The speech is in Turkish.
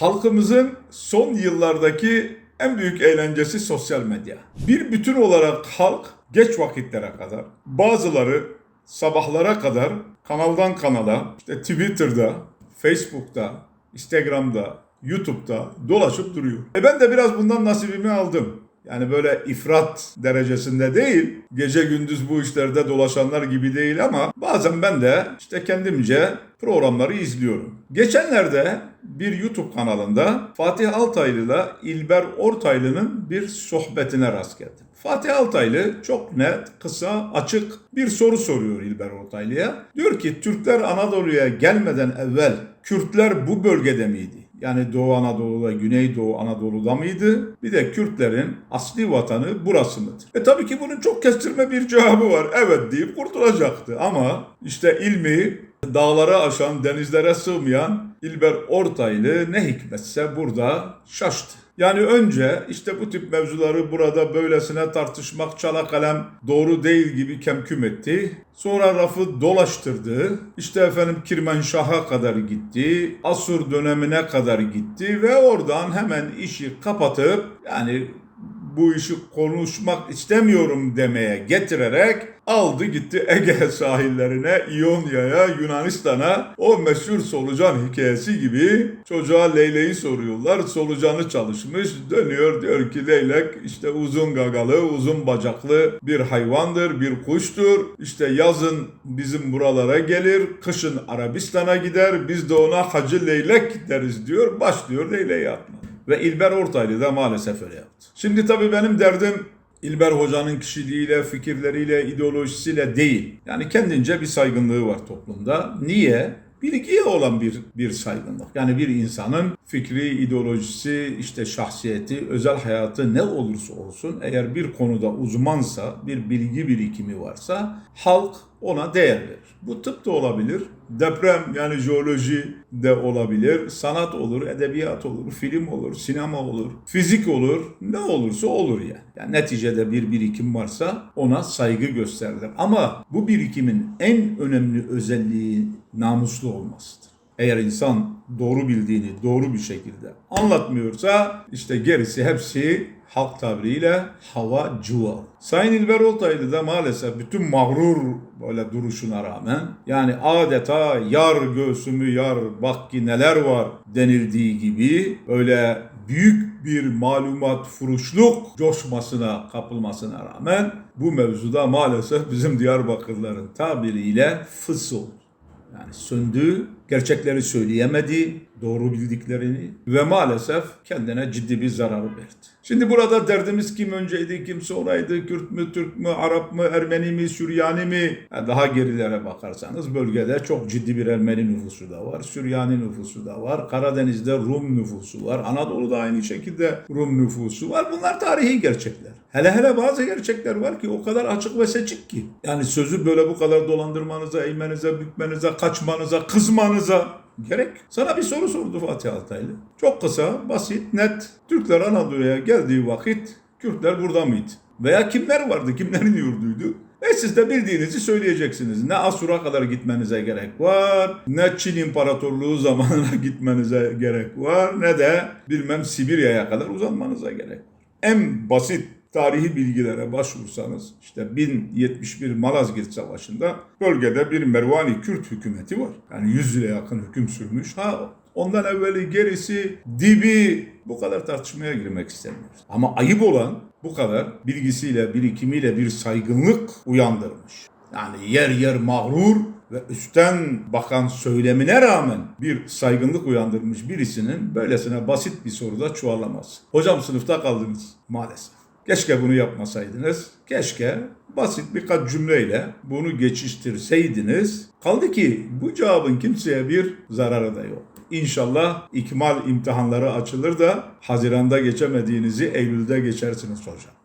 Halkımızın son yıllardaki en büyük eğlencesi sosyal medya. Bir bütün olarak halk geç vakitlere kadar, bazıları sabahlara kadar kanaldan kanala, işte Twitter'da, Facebook'ta, Instagram'da, YouTube'da dolaşıp duruyor. E ben de biraz bundan nasibimi aldım. Yani böyle ifrat derecesinde değil, gece gündüz bu işlerde dolaşanlar gibi değil ama bazen ben de işte kendimce programları izliyorum. Geçenlerde bir YouTube kanalında Fatih Altaylı ile İlber Ortaylı'nın bir sohbetine rast geldim. Fatih Altaylı çok net, kısa, açık bir soru soruyor İlber Ortaylı'ya. Diyor ki Türkler Anadolu'ya gelmeden evvel Kürtler bu bölgede miydi? Yani Doğu Anadolu'da, Güneydoğu Anadolu'da mıydı? Bir de Kürtlerin asli vatanı burası mıdır? E tabii ki bunun çok kestirme bir cevabı var. Evet deyip kurtulacaktı. Ama işte ilmi dağlara aşan, denizlere sığmayan İlber Ortaylı ne hikmetse burada şaştı. Yani önce işte bu tip mevzuları burada böylesine tartışmak çala kalem doğru değil gibi kemküm etti. Sonra rafı dolaştırdı. İşte efendim Kirmenşah'a kadar gitti. Asur dönemine kadar gitti ve oradan hemen işi kapatıp yani bu işi konuşmak istemiyorum demeye getirerek aldı gitti Ege sahillerine, İonya'ya, Yunanistan'a o meşhur solucan hikayesi gibi çocuğa Leylek'i soruyorlar. Solucanı çalışmış dönüyor diyor ki Leylek işte uzun gagalı, uzun bacaklı bir hayvandır, bir kuştur. İşte yazın bizim buralara gelir, kışın Arabistan'a gider. Biz de ona Hacı Leylek deriz diyor. Başlıyor Leylek'i yapmaya. Ve İlber Ortaylı da maalesef öyle yaptı. Şimdi tabii benim derdim İlber Hoca'nın kişiliğiyle, fikirleriyle, ideolojisiyle değil. Yani kendince bir saygınlığı var toplumda. Niye? Bilgiye olan bir, bir saygınlık. Yani bir insanın fikri, ideolojisi, işte şahsiyeti, özel hayatı ne olursa olsun eğer bir konuda uzmansa, bir bilgi birikimi varsa halk ona değer verir. Bu tıp da olabilir, deprem yani jeoloji de olabilir, sanat olur, edebiyat olur, film olur, sinema olur, fizik olur, ne olursa olur yani. yani neticede bir birikim varsa ona saygı gösterilir. Ama bu birikimin en önemli özelliği namuslu olmasıdır. Eğer insan doğru bildiğini doğru bir şekilde anlatmıyorsa işte gerisi hepsi halk tabiriyle hava cıva. Sayın İlber Ortaylı da maalesef bütün mağrur böyle duruşuna rağmen yani adeta yar göğsümü yar bak ki neler var denildiği gibi böyle büyük bir malumat furuşluk coşmasına kapılmasına rağmen bu mevzuda maalesef bizim Diyarbakırların tabiriyle fıs oldu. Yani söndü, gerçekleri söyleyemedi, doğru bildiklerini ve maalesef kendine ciddi bir zarar verdi. Şimdi burada derdimiz kim önceydi, kim sonraydı, Kürt mü, Türk mü, Arap mı, Ermeni mi, Süryani mi? Daha gerilere bakarsanız bölgede çok ciddi bir Ermeni nüfusu da var, Süryani nüfusu da var, Karadeniz'de Rum nüfusu var, Anadolu'da aynı şekilde Rum nüfusu var. Bunlar tarihi gerçekler. Hele hele bazı gerçekler var ki o kadar açık ve seçik ki. Yani sözü böyle bu kadar dolandırmanıza, eğmenize, bükmenize, kaçmanıza, kızmanıza gerek. Sana bir soru sordu Fatih Altaylı. Çok kısa, basit, net. Türkler Anadolu'ya geldiği vakit Kürtler burada mıydı? Veya kimler vardı, kimlerin yurduydu? E siz de bildiğinizi söyleyeceksiniz. Ne Asur'a kadar gitmenize gerek var, ne Çin İmparatorluğu zamanına gitmenize gerek var, ne de bilmem Sibirya'ya kadar uzanmanıza gerek var. En basit tarihi bilgilere başvursanız işte 1071 Malazgirt Savaşı'nda bölgede bir Mervani Kürt hükümeti var. Yani 100 yıla yakın hüküm sürmüş. Ha ondan evveli gerisi dibi bu kadar tartışmaya girmek istemiyoruz. Ama ayıp olan bu kadar bilgisiyle birikimiyle bir saygınlık uyandırmış. Yani yer yer mağrur ve üstten bakan söylemine rağmen bir saygınlık uyandırmış birisinin böylesine basit bir soruda çuvallamaz. Hocam sınıfta kaldınız maalesef. Keşke bunu yapmasaydınız. Keşke basit birkaç cümleyle bunu geçiştirseydiniz. Kaldı ki bu cevabın kimseye bir zararı da yok. İnşallah ikmal imtihanları açılır da Haziran'da geçemediğinizi Eylül'de geçersiniz hocam.